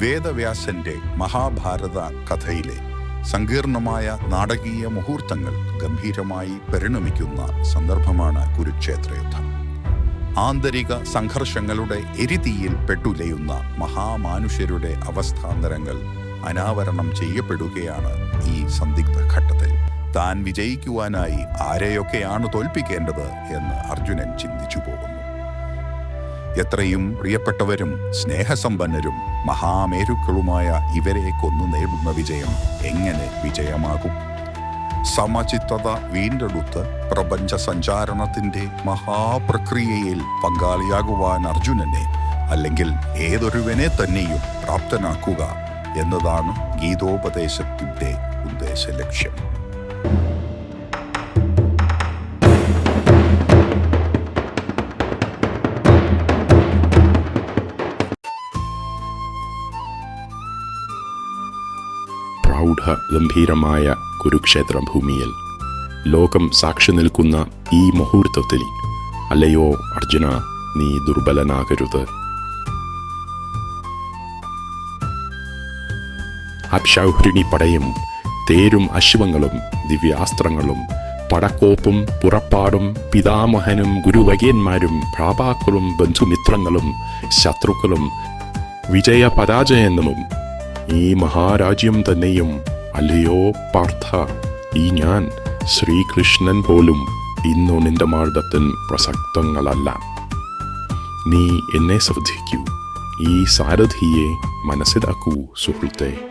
വേദവ്യാസന്റെ മഹാഭാരത കഥയിലെ സങ്കീർണമായ നാടകീയ മുഹൂർത്തങ്ങൾ ഗംഭീരമായി പരിണമിക്കുന്ന സന്ദർഭമാണ് കുരുക്ഷേത്ര യുദ്ധം ആന്തരിക സംഘർഷങ്ങളുടെ എരിതീയിൽ പെട്ടുലയുന്ന മഹാമാനുഷ്യരുടെ അവസ്ഥാന്തരങ്ങൾ അനാവരണം ചെയ്യപ്പെടുകയാണ് ഈ സന്ദിഗ്ധ ഘട്ടത്തിൽ. താൻ വിജയിക്കുവാനായി ആരെയൊക്കെയാണ് തോൽപ്പിക്കേണ്ടത് എന്ന് അർജുനൻ ചിന്തിച്ചു പോകുന്നു എത്രയും പ്രിയപ്പെട്ടവരും സ്നേഹസമ്പന്നരും മഹാമേരുക്കളുമായ ഇവരെ കൊന്നു നേടുന്ന വിജയം എങ്ങനെ വിജയമാകും? സമചിത്തത വീണ്ടെടുത്ത് പ്രപഞ്ച സഞ്ചാരണത്തിന്റെ മഹാപ്രക്രിയയിൽ പങ്കാളിയാകുവാൻ അർജുനനെ അല്ലെങ്കിൽ ഏതൊരുവനെ തന്നെയും പ്രാപ്തനാക്കുക എന്നതാണ് ഗീതോപദേശത്തിന്റെ ഉദ്ദേശ ലക്ഷ്യം പ്രൗഢ ഗംഭീരമായ കുരുക്ഷേത്ര ഭൂമിയിൽ ലോകം സാക്ഷി നിൽക്കുന്ന ഈ മുഹൂർത്തത്തിൽ അല്ലയോ അർജുന നീ ദുർബലനാകരുത്. അക്ഷൗഹിണി പടയും തേരും അശ്വങ്ങളും ദിവ്യാസ്ത്രങ്ങളും പടക്കോപ്പും പുറപ്പാടും പിതാമഹനും ഗുരുവര്യന്മാരും പ്രാപാക്കളും ബന്ധുമിത്രങ്ങളും ശത്രുക്കളും വിജയ പരാജയങ്ങളും ഈ മഹാരാജ്യം തന്നെയും അല്ലയോ പാർത്ഥ? ഈ ഞാൻ ശ്രീകൃഷ്ണൻ പോലും ഇന്നു നിന്റെ മാർഗത്തിൽ പ്രസക്തങ്ങളല്ല. നീ എന്നെ ശ്രദ്ധിക്കൂ. ഈ സാരഥിയെ മനസ്സിലാക്കൂ സുഹൃത്തെ.